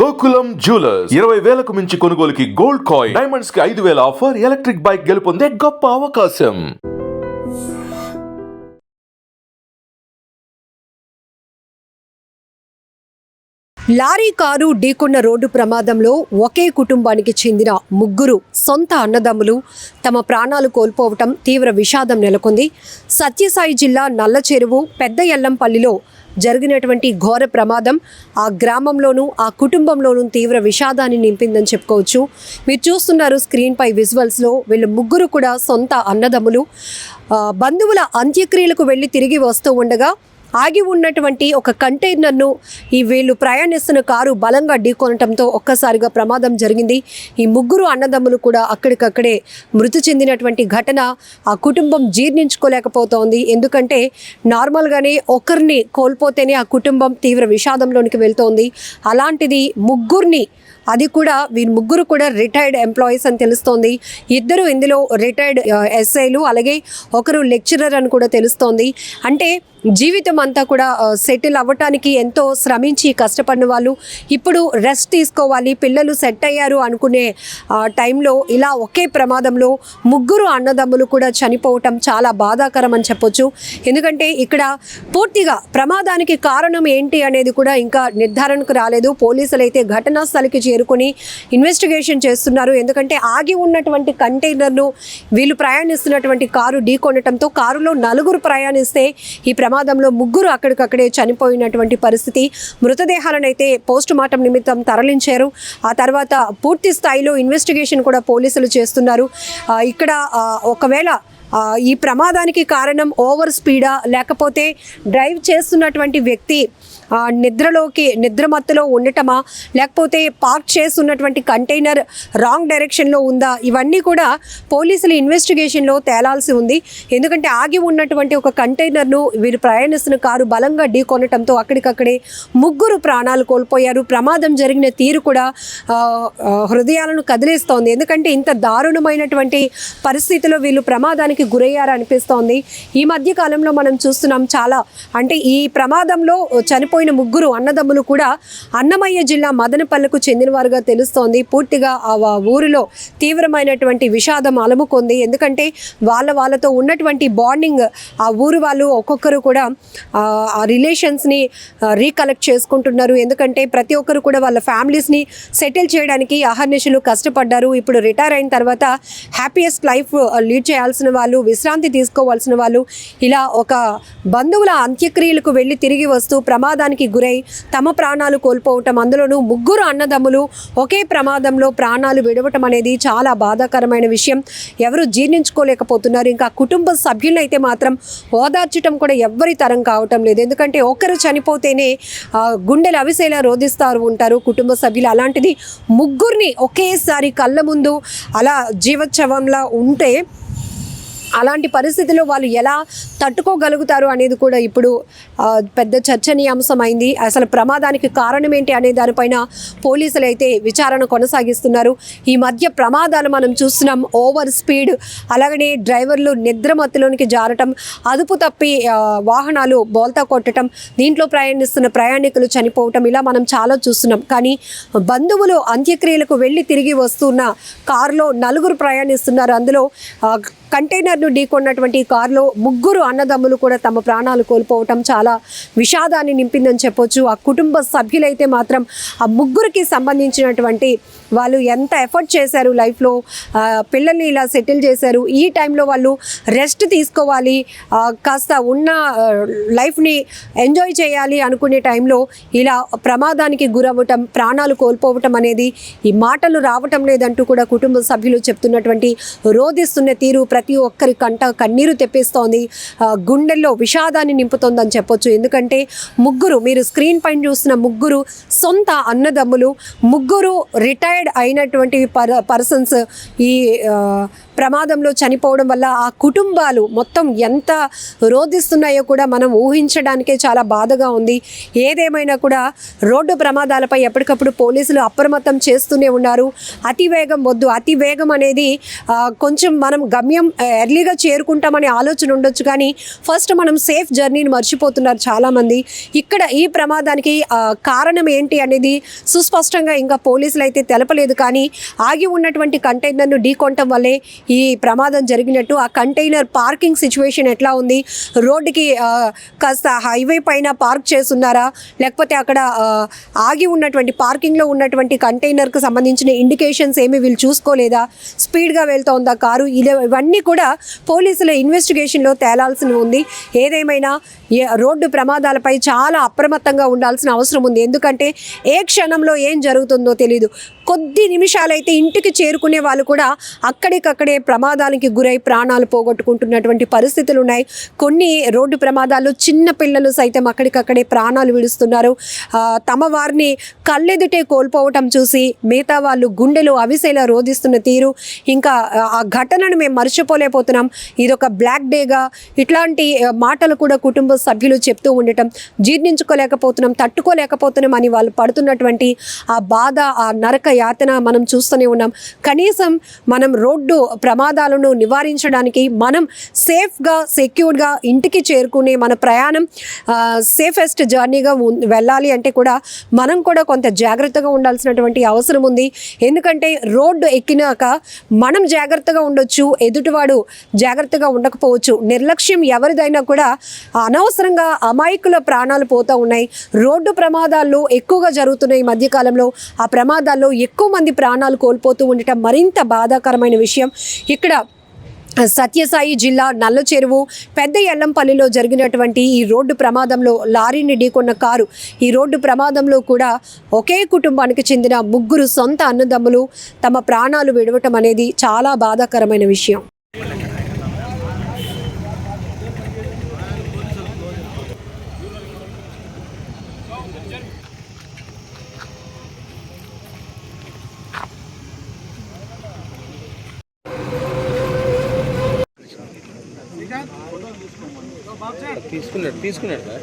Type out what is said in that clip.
Gokulam jewellers. ఇరవై వేలకు మించి కొనుగోలుకి గోల్డ్ కాయిన్. డైమండ్స్కి ఐదు వేల ఆఫర్ ఎలక్ట్రిక్ బైక్ గెలుపొందే గొప్ప అవకాశం. లారీ కారు ఢీకొన్న రోడ్డు ప్రమాదంలో ఒకే కుటుంబానికి చెందిన ముగ్గురు సొంత అన్నదమ్ములు తమ ప్రాణాలు కోల్పోవటం తీవ్ర విషాదం నెలకొంది. సత్యసాయి జిల్లా నల్ల చెరువు పెద్ద ఎల్లంపల్లిలో జరిగినటువంటి ఘోర ప్రమాదం ఆ గ్రామంలోనూ ఆ కుటుంబంలోనూ తీవ్ర విషాదాన్ని నింపిందని చెప్పుకోవచ్చు. మీరు చూస్తున్నారు స్క్రీన్పై విజువల్స్లో వీళ్ళు ముగ్గురు కూడా సొంత అన్నదమ్ములు. బంధువుల అంత్యక్రియలకు వెళ్ళి తిరిగి వస్తూ ఉండగా ఆగి ఉన్నటువంటి ఒక కంటైనర్ను ఈ వీళ్ళు ప్రయాణిస్తున్న కారు బలంగా ఢీకొనటంతో ఒక్కసారిగా ప్రమాదం జరిగింది. ఈ ముగ్గురు అన్నదమ్ములు కూడా అక్కడికక్కడే మృతి చెందినటువంటి ఘటన ఆ కుటుంబం జీర్ణించుకోలేకపోతోంది. ఎందుకంటే నార్మల్గానే ఒకరిని కోల్పోతేనే ఆ కుటుంబం తీవ్ర విషాదంలోనికి వెళ్తోంది. అలాంటిది ముగ్గురిని అది కూడా వీరి ముగ్గురు కూడా రిటైర్డ్ ఎంప్లాయీస్ అని తెలుస్తోంది. ఇద్దరు ఇందులో రిటైర్డ్ ఎస్ఐలు అలాగే ఒకరు లెక్చరర్ అని కూడా తెలుస్తోంది. అంటే జీవితం అంతా కూడా సెటిల్ అవ్వటానికి ఎంతో శ్రమించి కష్టపడిన వాళ్ళు ఇప్పుడు రెస్ట్ తీసుకోవాలి పిల్లలు సెట్ అయ్యారు అనుకునే టైంలో ఇలా ఒకే ప్రమాదంలో ముగ్గురు అన్నదమ్ములు కూడా చనిపోవటం చాలా బాధాకరం అని చెప్పొచ్చు. ఎందుకంటే ఇక్కడ పూర్తిగా ప్రమాదానికి కారణం ఏంటి అనేది కూడా ఇంకా నిర్ధారణకు రాలేదు. పోలీసులు అయితే ఘటనా స్థలికి చేరుకొని ఇన్వెస్టిగేషన్ చేస్తున్నారు. ఎందుకంటే ఆగి ఉన్నటువంటి కంటైనర్ను వీళ్ళు ప్రయాణిస్తున్నటువంటి కారు ఢీకొనటంతో కారులో నలుగురు ప్రయాణిస్తే ఈ ప్రమాదంలో ముగ్గురు అక్కడికక్కడే చనిపోయినటువంటి పరిస్థితి. మృతదేహాలను అయితే పోస్ట్ మార్టం నిమిత్తం తరలించారు. ఆ తర్వాత పూర్తి స్థాయిలో ఇన్వెస్టిగేషన్ కూడా పోలీసులు చేస్తున్నారు. ఇక్కడ ఒకవేళ ఈ ప్రమాదానికి కారణం ఓవర్ స్పీడా లేకపోతే డ్రైవ్ చేస్తున్నటువంటి వ్యక్తి నిద్రలోకి నిద్రమత్తులో ఉండటమా? లేకపోతే పార్క్ చేస్తున్నటువంటి కంటైనర్ రాంగ్ డైరెక్షన్లో ఉందా? ఇవన్నీ కూడా పోలీసులు ఇన్వెస్టిగేషన్లో తేలాల్సి ఉంది. ఎందుకంటే ఆగి ఉన్నటువంటి ఒక కంటైనర్ను వీరు ప్రయాణిస్తున్న కారు బలంగా ఢీకొనటంతో అక్కడికక్కడే ముగ్గురు ప్రాణాలు కోల్పోయారు. ప్రమాదం జరిగిన తీరు కూడా హృదయాలను కదిలేస్తోంది. ఎందుకంటే ఇంత దారుణమైనటువంటి పరిస్థితిలో వీళ్ళు ప్రమాదానికి గురయ్యారు అనిపిస్తోంది ఈ మధ్య కాలంలో మనం చూస్తున్నాం చాలా అంటే ఈ ప్రమాదంలో చనిపోయిన ముగ్గురు అన్నదమ్ములు కూడా అన్నమయ్య జిల్లా మదనపల్లెకు చెందినవారుగా తెలుస్తోంది. పూర్తిగా ఆ ఊరిలో తీవ్రమైనటువంటి విషాదం అలముకుంది. ఎందుకంటే వాళ్ళ వాళ్ళతో ఉన్నటువంటి బాండింగ్ ఆ ఊరు వాళ్ళు ఒక్కొక్కరు కూడా ఆ, రిలేషన్స్ని రీకలెక్ట్ చేసుకుంటున్నారు. ఎందుకంటే ప్రతి ఒక్కరు కూడా వాళ్ళ ఫ్యామిలీస్ని సెటిల్ చేయడానికి అహర్నిశలు కష్టపడ్డారు. ఇప్పుడు రిటైర్ అయిన తర్వాత హ్యాపీయెస్ట్ లైఫ్ లీడ్ చేయాల్సిన వాళ్ళు విశ్రాంతి తీసుకోవాల్సిన వాళ్ళు ఇలా ఒక బంధువుల అంత్యక్రియలకు వెళ్ళి తిరిగి వస్తూ ప్రమాదానికి గురై తమ ప్రాణాలు కోల్పోవటం అందులోనూ ముగ్గురు అన్నదమ్ములు ఒకే ప్రమాదంలో ప్రాణాలు విడవటం అనేది చాలా బాధాకరమైన విషయం. ఎవరు జీర్ణించుకోలేకపోతున్నారు. ఇంకా కుటుంబ సభ్యులను అయితే మాత్రం ఓదార్చటం కూడా ఎవ్వరి తరం కావటం లేదు. ఎందుకంటే ఒకరు చనిపోతేనే గుండెలు అవిసేలా రోధిస్తారు ఉంటారు కుటుంబ సభ్యులు. అలాంటిది ముగ్గురిని ఒకేసారి కళ్ళ ముందు అలా జీవోత్సవంలా ఉంటే అలాంటి పరిస్థితిలో వాళ్ళు ఎలా తట్టుకోగలుగుతారు అనేది కూడా ఇప్పుడు పెద్ద చర్చనీయాంశమైంది. అసలు ప్రమాదానికి కారణం ఏంటి అనే దానిపైన పోలీసులు అయితే విచారణ కొనసాగిస్తున్నారు. ఈ మధ్య ప్రమాదాలు మనం చూస్తున్నాం. ఓవర్ స్పీడ్ అలాగనే డ్రైవర్లు నిద్రమత్తులోనికి జారటం అదుపు తప్పి వాహనాలు బోల్తా కొట్టడం దీంట్లో ప్రయాణిస్తున్న ప్రయాణికులు చనిపోవటం ఇలా మనం చాలా చూస్తున్నాం. కానీ బంధువులు అంత్యక్రియలకు వెళ్ళి తిరిగి వస్తున్న కారులో నలుగురు ప్రయాణిస్తున్నారు. అందులో కంటైనర్ ను ఢీకొన్నటువంటి కారులో ముగ్గురు అన్నదమ్ములు కూడా తమ ప్రాణాలు కోల్పోవటం చాలా విషాదాన్ని నింపిందని చెప్పొచ్చు. ఆ కుటుంబ సభ్యులైతే మాత్రం ఆ ముగ్గురికి సంబంధించినటువంటి వాళ్ళు ఎంత ఎఫర్ట్ చేశారు లైఫ్లో పిల్లల్ని ఇలా సెటిల్ చేశారు. ఈ టైంలో వాళ్ళు రెస్ట్ తీసుకోవాలి. కాస్త ఉన్న లైఫ్ని ఎంజాయ్ చేయాలి అనుకునే టైంలో ఇలా ప్రమాదానికి గురవ్వటం ప్రాణాలు కోల్పోవటం అనేది ఈ మాటలు రావటం లేదంటూ కూడా కుటుంబ సభ్యులు చెప్తున్నటువంటి రోధిస్తున్న తీరు ప్రతి ఒక్క ఒక్కొక్కరి కంట కన్నీరు తెప్పిస్తోంది. గుండెల్లో విషాదాన్ని నింపుతోందని చెప్పొచ్చు. ఎందుకంటే ముగ్గురు మీరు స్క్రీన్ పైన చూసిన ముగ్గురు సొంత అన్నదమ్ములు ముగ్గురు రిటైర్డ్ అయినటువంటి పర్ పర్సన్స్ ఈ ప్రమాదంలో చనిపోవడం వల్ల ఆ కుటుంబాలు మొత్తం ఎంత రోధిస్తున్నాయో కూడా మనం ఊహించడానికే చాలా బాధగా ఉంది. ఏదేమైనా కూడా రోడ్డు ప్రమాదాలపై ఎప్పటికప్పుడు పోలీసులు అప్రమత్తం చేస్తూనే ఉన్నారు. అతి వేగం వద్దు. అతి వేగం అనేది కొంచెం మనం గమ్యం ఎర్లీగా చేరుకుంటామనే ఆలోచన ఉండొచ్చు కానీ ఫస్ట్ మనం సేఫ్ జర్నీని మర్చిపోతున్నారు చాలామంది. ఇక్కడ ఈ ప్రమాదానికి కారణం ఏంటి అనేది సుస్పష్టంగా ఇంకా పోలీసులు అయితే తెలపలేదు కానీ ఆగి ఉన్నటువంటి కంటైనర్ను ఢీకొనటం వల్లే ఈ ప్రమాదం జరిగినట్టు ఆ కంటైనర్ పార్కింగ్ సిచ్యువేషన్ ఎట్లా ఉంది? రోడ్డుకి కాస్త హైవే పైన పార్క్ చేస్తున్నారా? లేకపోతే అక్కడ ఆగి ఉన్నటువంటి పార్కింగ్లో ఉన్నటువంటి కంటైనర్కి సంబంధించిన ఇండికేషన్స్ ఏమి వీళ్ళు చూసుకోలేదా? స్పీడ్గా వెళ్తోందా కారు? ఇలా ఇవన్నీ కూడా పోలీసుల ఇన్వెస్టిగేషన్లో తేలాల్సి ఉంది. ఏదేమైనా ఏ- రోడ్డు ప్రమాదాలపై చాలా అప్రమత్తంగా ఉండాల్సిన అవసరం ఉంది. ఎందుకంటే ఏ క్షణంలో ఏం జరుగుతుందో తెలియదు కొద్ది నిమిషాలైతే ఇంటికి చేరుకునే వాళ్ళు కూడా అక్కడికక్కడే ప్రమాదానికి గురై ప్రాణాలు పోగొట్టుకుంటున్నటువంటి పరిస్థితులు ఉన్నాయి కొన్ని రోడ్డు ప్రమాదాలు చిన్న పిల్లలు సైతం అక్కడికక్కడే ప్రాణాలు విడుస్తున్నారు. తమ వారిని కళ్ళెదుటే కోల్పోవటం చూసి మిగతా వాళ్ళు గుండెలు అవిసేలా రోధిస్తున్న తీరు. ఇంకా ఆ, ఘటనను మేము మర్చిపోలేకపోతున్నాం. ఇదొక బ్లాక్ డేగా. ఇట్లాంటి మాటలు కూడా కుటుంబ సభ్యులు చెప్తూ ఉండటం జీర్ణించుకోలేకపోతున్నాం తట్టుకోలేకపోతున్నాం అని వాళ్ళు పడుతున్నటువంటి ఆ బాధ ఆ నరక యాతన మనం చూస్తూనే ఉన్నాం. కనీసం మనం రోడ్డు ప్రమాదాలను నివారించడానికి మనం సేఫ్గా సెక్యూర్డ్గా ఇంటికి చేరుకునే మన ప్రయాణం సేఫెస్ట్ జర్నీగా ఉం- వెళ్ళాలి అంటే కూడా మనం కూడా కొంత జాగ్రత్తగా ఉండాల్సినటువంటి అవసరం ఉంది. ఎందుకంటే రోడ్డు ఎక్కినాక మనం జాగ్రత్తగా ఉండొచ్చు ఎదుటివాడు జాగ్రత్తగా ఉండకపోవచ్చు. నిర్లక్ష్యం ఎవరిదైనా కూడా అనవసరంగా అమాయకుల ప్రాణాలు పోతూ ఉన్నాయి. రోడ్డు ప్రమాదాల్లో ఎక్కువగా జరుగుతున్నాయి ఈ మధ్యకాలంలో ఆ ప్రమాదాల్లో ఎక్కువ మంది ప్రాణాలు కోల్పోతూ ఉండటం మరింత బాధాకరమైన విషయం. ఇక్కడ సత్యసాయి జిల్లా నల్ల చెరువు పెద్ద ఎల్లంపల్లిలో జరిగినటువంటి ఈ రోడ్డు ప్రమాదంలో లారీని ఢీకొన్న కారు. ఈ రోడ్డు ప్రమాదంలో కూడా ఒకే కుటుంబానికి చెందిన ముగ్గురు సొంత అన్నదమ్ములు తమ ప్రాణాలు విడవటం అనేది చాలా బాధాకరమైన విషయం. తీసుకున్నాడు తీసుకున్నాడు సార్.